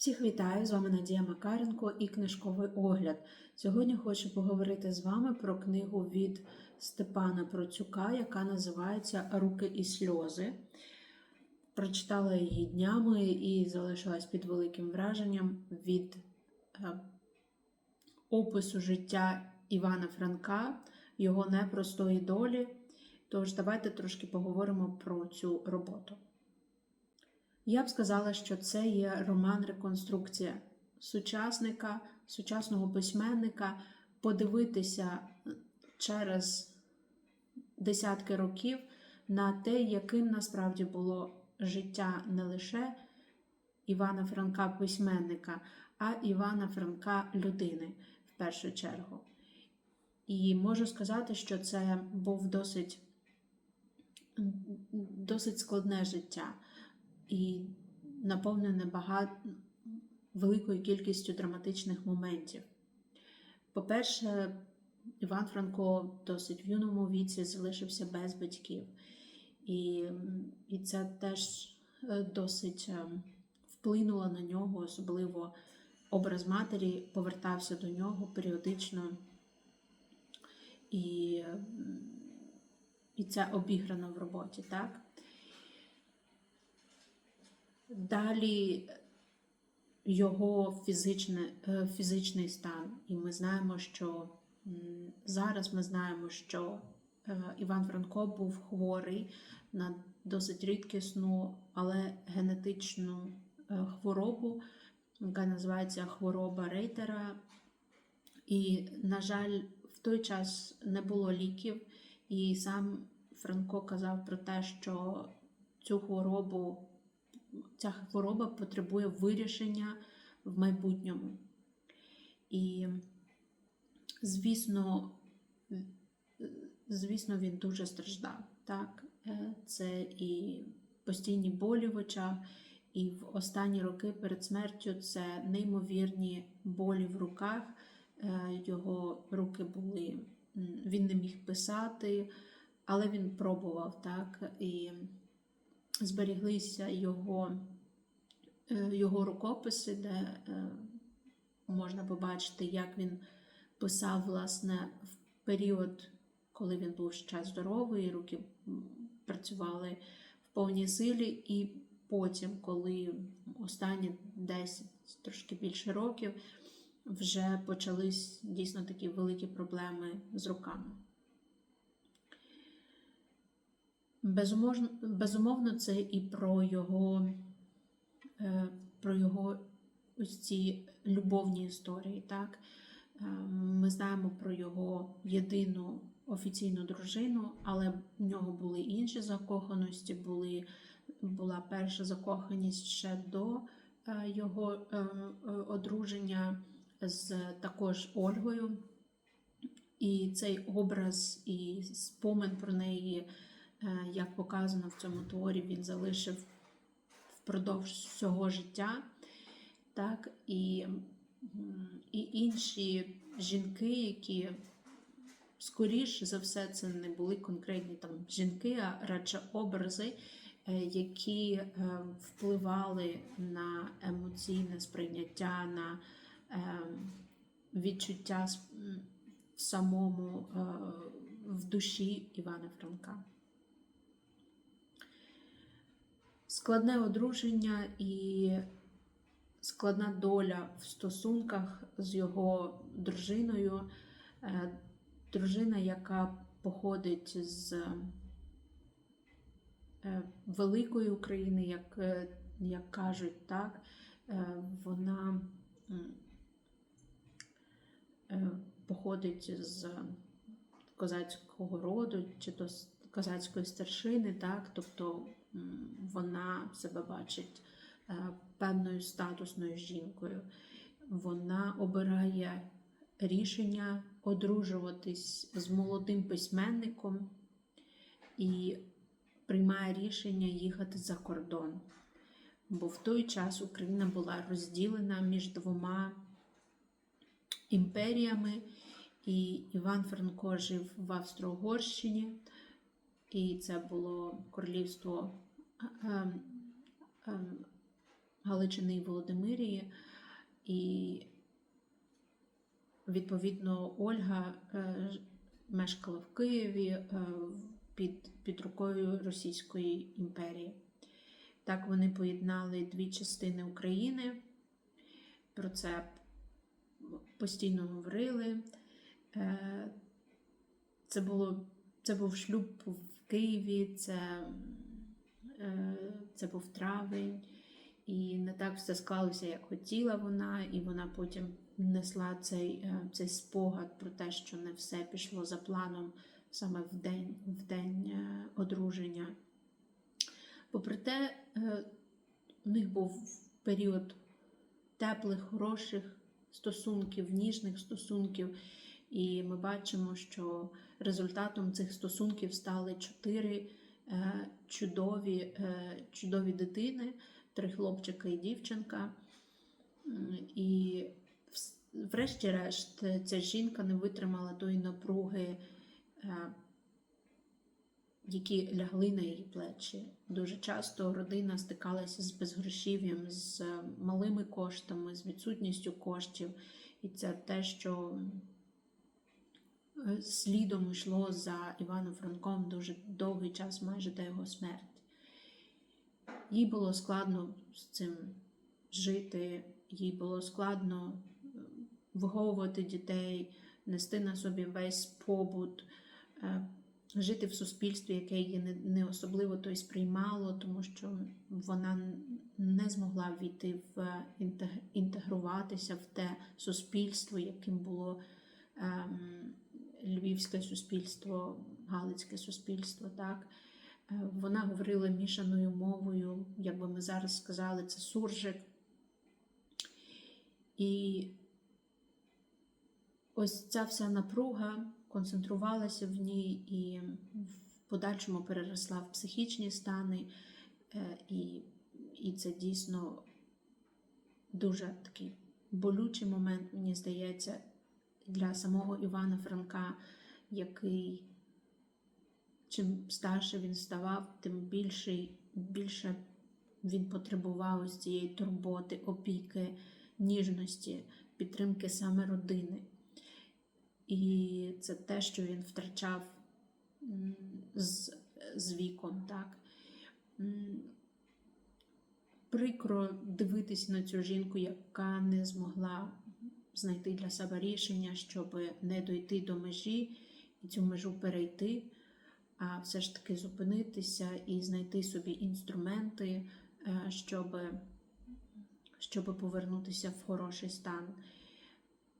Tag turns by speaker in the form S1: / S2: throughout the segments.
S1: Всіх вітаю! З вами Надія Макаренко і книжковий огляд. Сьогодні хочу поговорити з вами про книгу від Степана Процюка, яка називається Руки і сльози. Прочитала її днями і залишилась під великим враженням від е, опису життя Івана Франка, його непростої долі. Тож, давайте трошки поговоримо про цю роботу. Я б сказала, що це є роман-реконструкція сучасника, сучасного письменника, подивитися через десятки років на те, яким насправді було життя не лише Івана Франка письменника, а Івана Франка людини в першу чергу. І можу сказати, що це був досить, досить складне життя і наповнене багато великою кількістю драматичних моментів. По-перше, Іван Франко досить в юному віці залишився без батьків, і, і це теж е, досить е, вплинуло на нього, особливо образ матері повертався до нього періодично. І, і це обіграно в роботі, так? Далі його фізичне, е, фізичний стан. І ми знаємо, що зараз ми знаємо, що е, Іван Франко був хворий на досить рідкісну, але генетичну е, хворобу, яка називається хвороба Рейтера. І, на жаль, в той час не було ліків, і сам Франко казав про те, що цю хворобу ця хвороба потребує вирішення в майбутньому. І, звісно, звісно, він дуже страждав. Так? Е, Це і постійні болі в очах, і в останні роки перед смертю це неймовірні болі в руках. Е, Його руки були, він не міг писати, але він пробував так. І зберіглися його, е, його рукописи, де е, можна побачити, як він писав власне в період, коли він був ще здоровий, руки працювали в повній силі, і потім, коли останні 10 трошки більше років, вже почались дійсно такі великі проблеми з руками. Безумовно, це і про його, е, про його ось ці любовні історії. Так? Е, ми знаємо про його єдину офіційну дружину, але в нього були інші закоханості, були, була перша закоханість ще до е, його одруження з також Ольгою. І цей образ і спомин про неї. Як показано в цьому творі, він залишив впродовж всього життя. Так, І і інші жінки, які, скоріше за все, це не були конкретні там жінки, а радше образи, які впливали на емоційне сприйняття, на відчуття самому в душі Івана Франка. Складне одруження і складна доля в стосунках з його дружиною, е, дружина, яка походить з е, великої України, як е, як кажуть, так, вона походить з козацького роду чи з козацької старшини, так, тобто вона себе бачить е, певною статусною жінкою. Вона обирає рішення одружуватись з молодим письменником і приймає рішення їхати за кордон. Бо в той час Україна була розділена між двома імперіями, і Іван Франко жив в Австро-Угорщині, і це було королівство Галичини і Володимирії. І відповідно Ольга е, мешкала в Києві е, під, під рукою Російської імперії. Так вони поєднали дві частини України. Про це постійно говорили. Е, Це, було, це був шлюб Києві, це, е, це був травень, і не так все склалося, як хотіла вона, і вона потім несла цей, е, цей спогад про те, що не все пішло за планом саме в день, в день е, одруження. Попри те, у них був період теплих, хороших стосунків, ніжних стосунків, і ми бачимо, що результатом цих стосунків стали чотири е, чудові, е, чудові дитини, три хлопчика і дівчинка. І врешті-решт ця жінка не витримала тої напруги, е, які лягли на її плечі. Дуже часто родина стикалася з безгрошів'ям, з е, малими коштами, з відсутністю коштів. І це те, що е, слідом йшло за Іваном Франком дуже довгий час, майже до його смерті. Їй було складно з цим жити, їй було складно е, виховувати дітей, нести на собі весь побут, е, жити в суспільстві, яке її не, не особливо то й сприймало, тому що вона не змогла війти в інтегруватися в те суспільство, яким було ем, львівське суспільство, галицьке суспільство. Так? Е, Вона говорила мішаною мовою, як би ми зараз сказали, це суржик. І ось ця вся напруга концентрувалася в ній і в подальшому переросла в психічні стани, Е, і, і це дійсно дуже такий болючий момент, мені здається, для самого Івана Франка, який чим старше він ставав, тим більше, більше він потребував ось цієї турботи, опіки, ніжності, підтримки саме родини. І це те, що він втрачав з, з віком. Так? Прикро дивитись на цю жінку, яка не змогла знайти для себе рішення, щоб не дойти до межі і цю межу перейти, а все ж таки зупинитися і знайти собі інструменти, е, щоб, щоб повернутися в хороший стан.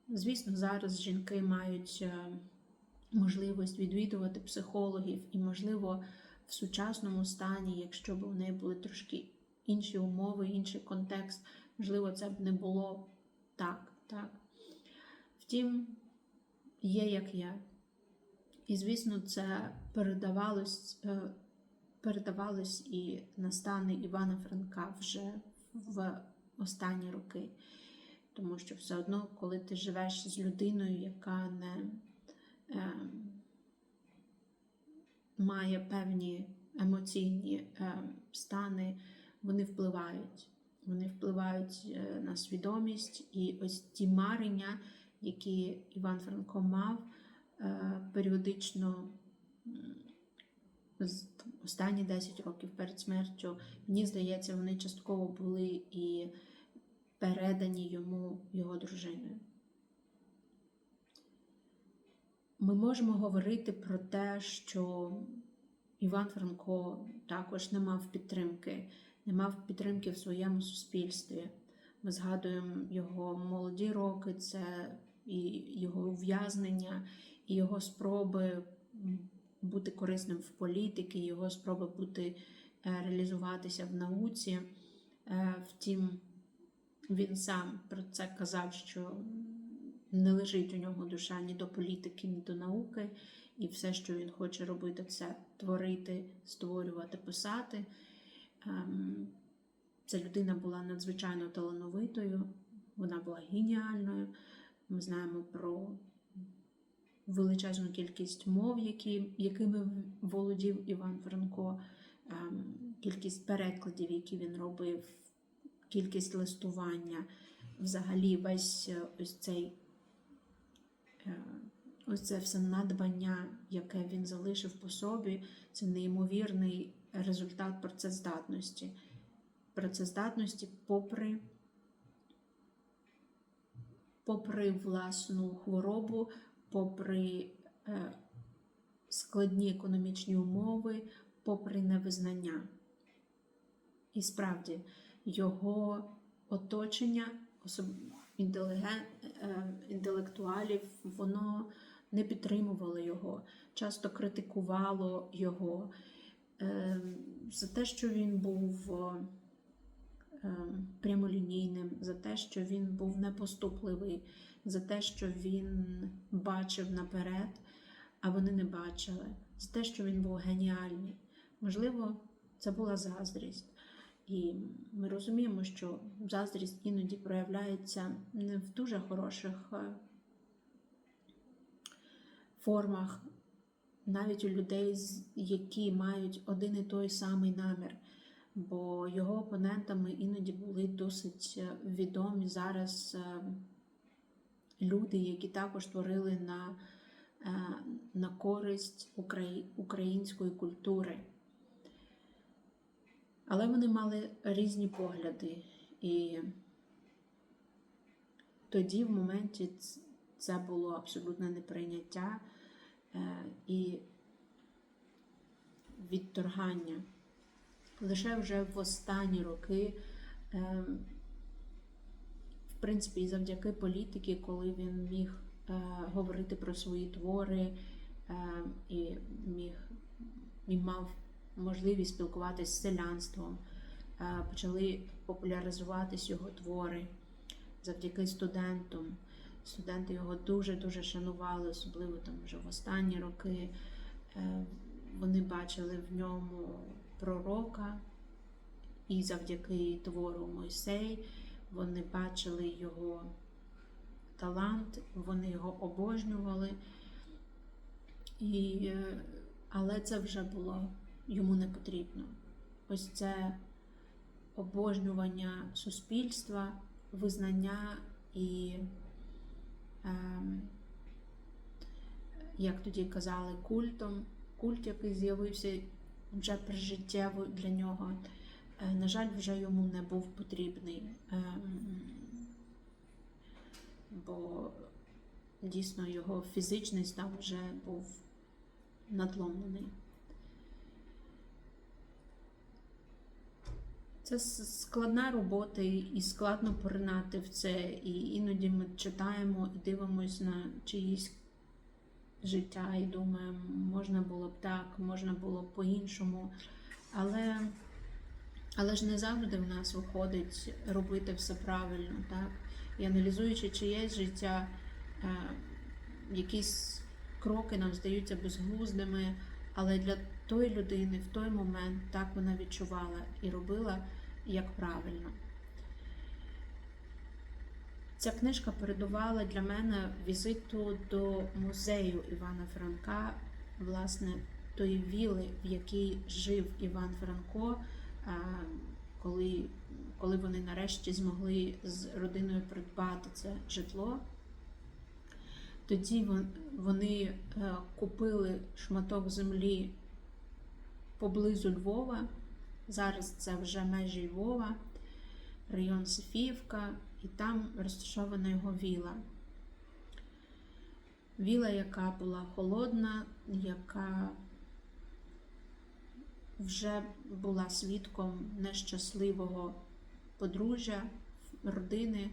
S1: Звісно, зараз жінки мають е, можливість відвідувати психологів, і, можливо, в сучасному стані, якщо б у неї були трошки інші умови, інший контекст, можливо, це б не було так. так. Втім, є як є. І, звісно, це передавалось, е, передавалось і на стани Івана Франка вже в останні роки. Тому що все одно, коли ти живеш з людиною, яка не е, має певні емоційні е, стани, вони впливають. Вони впливають е, на свідомість і ось ті марення, які Іван Франко мав е, періодично останні 10 років перед смертю, мені здається, вони частково були і передані йому його дружиною. Ми можемо говорити про те, що Іван Франко також не мав підтримки, не мав підтримки в своєму суспільстві. Ми згадуємо його молоді роки, це і його ув'язнення, і його спроби бути корисним в політиці, його спроби бути е, реалізуватися в науці. Е, Втім, він сам про це казав, що не лежить у нього душа ні до політики, ні до науки, і все, що він хоче робити, це творити, створювати, писати. Ем, Ця людина була надзвичайно талановитою, вона була геніальною. Ми знаємо про величезну кількість мов, які, якими володів Іван Франко, ем, кількість перекладів, які він робив кількість листування, взагалі весь е, ось цей е, ось це все надбання, яке він залишив по собі, це неймовірний результат працездатності. Працездатності попри, попри власну хворобу, попри е, складні економічні умови, попри невизнання. І справді його оточення, е, інтелектуалів, воно не підтримувало його, часто критикувало його е, за те, що він був прямолінійним, за те, що він був непоступливий, за те, що він бачив наперед, а вони не бачили, за те, що він був геніальний. Можливо, це була заздрість. І ми розуміємо, що заздрість іноді проявляється не в дуже хороших е, формах, навіть у людей, які мають один і той самий намір. Бо його опонентами іноді були досить е, відомі зараз е, люди, які також творили на, е, на користь української культури. Але вони мали різні погляди. І тоді, в моменті, це було абсолютне неприйняття і відторгання. Лише вже в останні роки, е, в принципі, завдяки політики, коли він міг е, говорити про свої твори е, і міг і мав можливість спілкуватися з селянством, е, почали популяризуватись його твори завдяки студентам. Студенти його дуже-дуже шанували, особливо там вже в останні роки. Е, Вони бачили в ньому пророка, і завдяки твору Мойсей вони бачили його талант, вони його обожнювали. І, е, але це вже було йому не потрібно. Ось це обожнювання суспільства, визнання і, ем, як тоді казали, культом, культ, який з'явився вже прижиттєво для нього, е, на жаль, вже йому не був потрібний. Ем, бо дійсно його фізичний стан вже був надломлений. Це складна робота і складно поринати в це. І іноді ми читаємо і дивимося на чиїсь життя і думаємо, можна було б так, можна було б по-іншому. Але, але ж не завжди в нас виходить робити все правильно, так? І аналізуючи чиєсь життя, е, якісь кроки нам здаються безглуздими, але для тої людини в той момент так вона відчувала і робила як правильно. Ця книжка передувала для мене візиту до музею Івана Франка, власне, тої віли, в якій жив Іван Франко, коли, коли вони нарешті змогли з родиною придбати це житло. Тоді вони е, купили шматок землі поблизу Львова. Зараз це вже межі Львова, район Софіївка, і там розташована його віла. Віла, яка була холодна, яка вже була свідком нещасливого подружжя, родини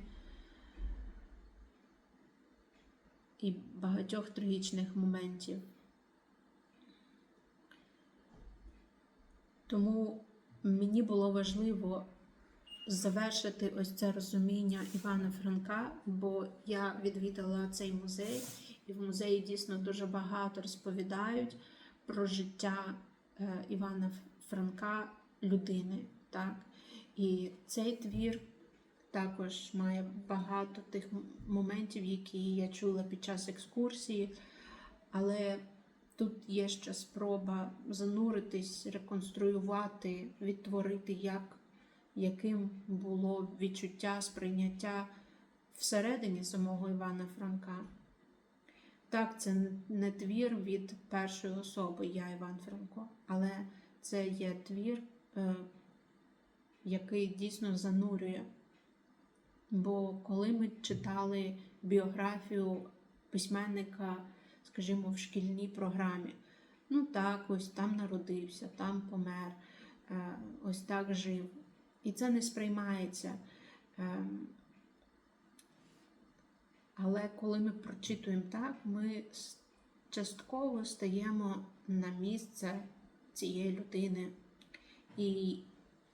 S1: і багатьох трагічних моментів. Тому мені було важливо завершити ось це розуміння Івана Франка, бо я відвідала цей музей, і в музеї дійсно дуже багато розповідають про життя е, Івана Франка, людини. Так? І цей твір також має багато тих моментів, які я чула під час екскурсії, але тут є ще спроба зануритись, реконструювати, відтворити, як яким було відчуття сприйняття всередині самого Івана Франка. Так, це не твір від першої особи, я Іван Франко, але це є твір, е, який дійсно занурює. Бо коли ми читали біографію письменника, скажімо, в шкільній програмі, ну так, ось там народився, там помер, е, ось так жив. І це не сприймається. Ем, Але коли ми прочитуємо так, ми частково стаємо на місце цієї людини. І,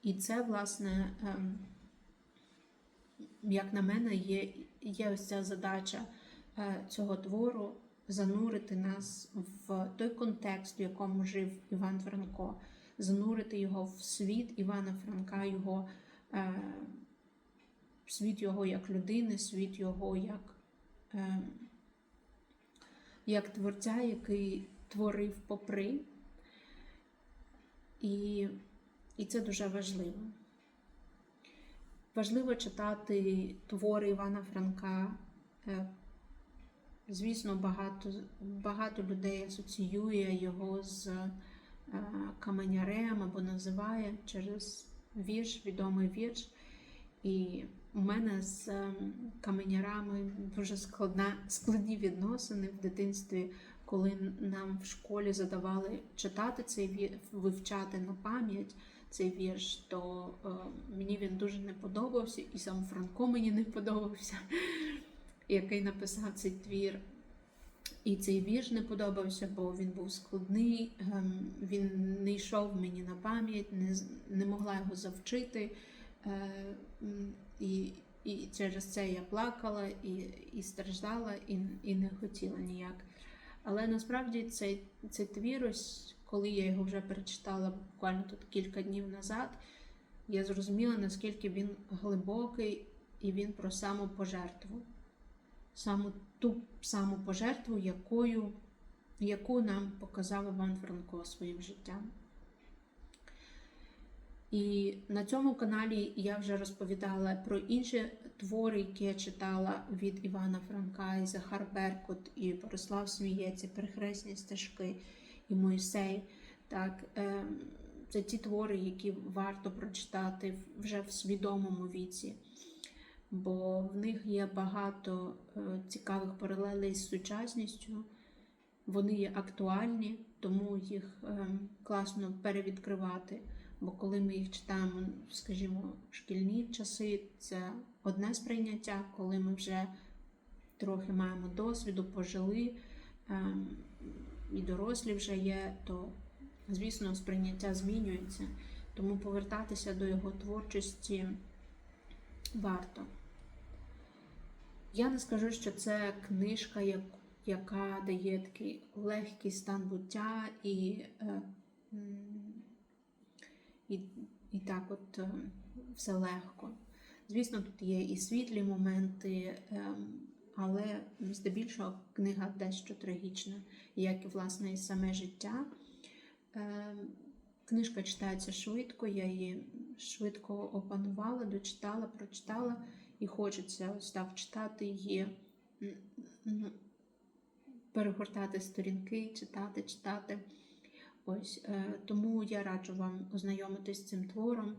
S1: і це, власне, ем, як на мене, є, є ось ця задача е, цього твору занурити нас в той контекст, в якому жив Іван Франко, занурити його в світ Івана Франка, його, е, світ його як людини, світ його як, е, як творця, який творив попри. І, і це дуже важливо. Важливо читати твори Івана Франка. Е, Звісно, багато, багато людей асоціює його з каменярем або називає через вірш, відомий вірш. І у мене з е, каменярами дуже складна, складні відносини в дитинстві, коли нам в школі задавали читати цей вірш, вивчати на пам'ять цей вірш, то е, мені він дуже не подобався, і сам Франко мені не подобався, який написав цей твір. І цей вірш не подобався, бо він був складний, ем, він не йшов мені на пам'ять, не, не могла його завчити. Е, І, і через це я плакала і, і страждала, і, і не хотіла ніяк. Але насправді цей, цей твір, ось коли я його вже перечитала буквально тут кілька днів назад, я зрозуміла, наскільки він глибокий і він про самопожертву. Саму ту самопожертву, якою, яку нам показав Іван Франко своїм життям. І на цьому каналі я вже розповідала про інші твори, які я читала від Івана Франка, і Захар Беркут, і Борислав Смієць, і Перехресні стежки, і Мойсей. Так, е, це ті твори, які варто прочитати вже в свідомому віці, бо в них є багато е, цікавих паралелей з сучасністю. Вони є актуальні, тому їх е, класно перевідкривати. Бо коли ми їх читаємо, скажімо, в шкільні часи, це одне сприйняття, коли ми вже трохи маємо досвіду, пожили ем, і дорослі вже є, то, звісно, сприйняття змінюється. Тому повертатися до його творчості варто. Я не скажу, що це книжка, як- яка дає такий легкий стан буття і. е, і, і так от е, все легко. Звісно, тут є і світлі моменти, ем, але здебільшого книга дещо трагічна, як і власне і саме життя. Книжка читається швидко, я її швидко опанувала, дочитала, прочитала, і хочеться ось так читати її, перегортати сторінки, читати, читати. Ось е, тому я раджу вам ознайомитись з цим твором.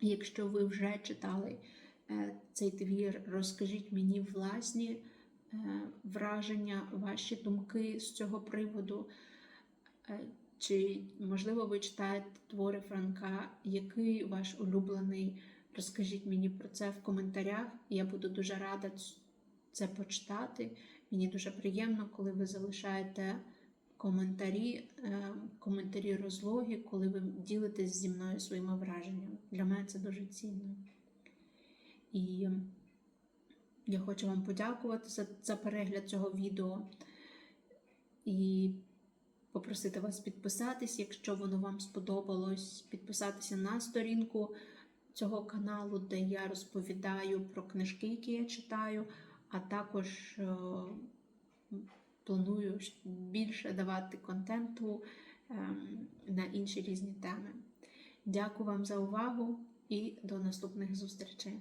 S1: Якщо ви вже читали е, цей твір, розкажіть мені власні е, враження, ваші думки з цього приводу. Чи, можливо, ви читаєте твори Франка, який ваш улюблений? Розкажіть мені про це в коментарях. Я буду дуже рада це почитати. Мені дуже приємно, коли ви залишаєте коментарі, е, коментарі розлоги, коли ви ділитесь зі мною своїми враженнями. Для мене це дуже цінно. І я хочу вам подякувати за, за перегляд цього відео і попросити вас підписатись, якщо воно вам сподобалось, підписатися на сторінку цього каналу, де я розповідаю про книжки, які я читаю, а також е, планую більше давати контенту ем, на інші різні теми. Дякую вам за увагу. і до наступних зустрічей.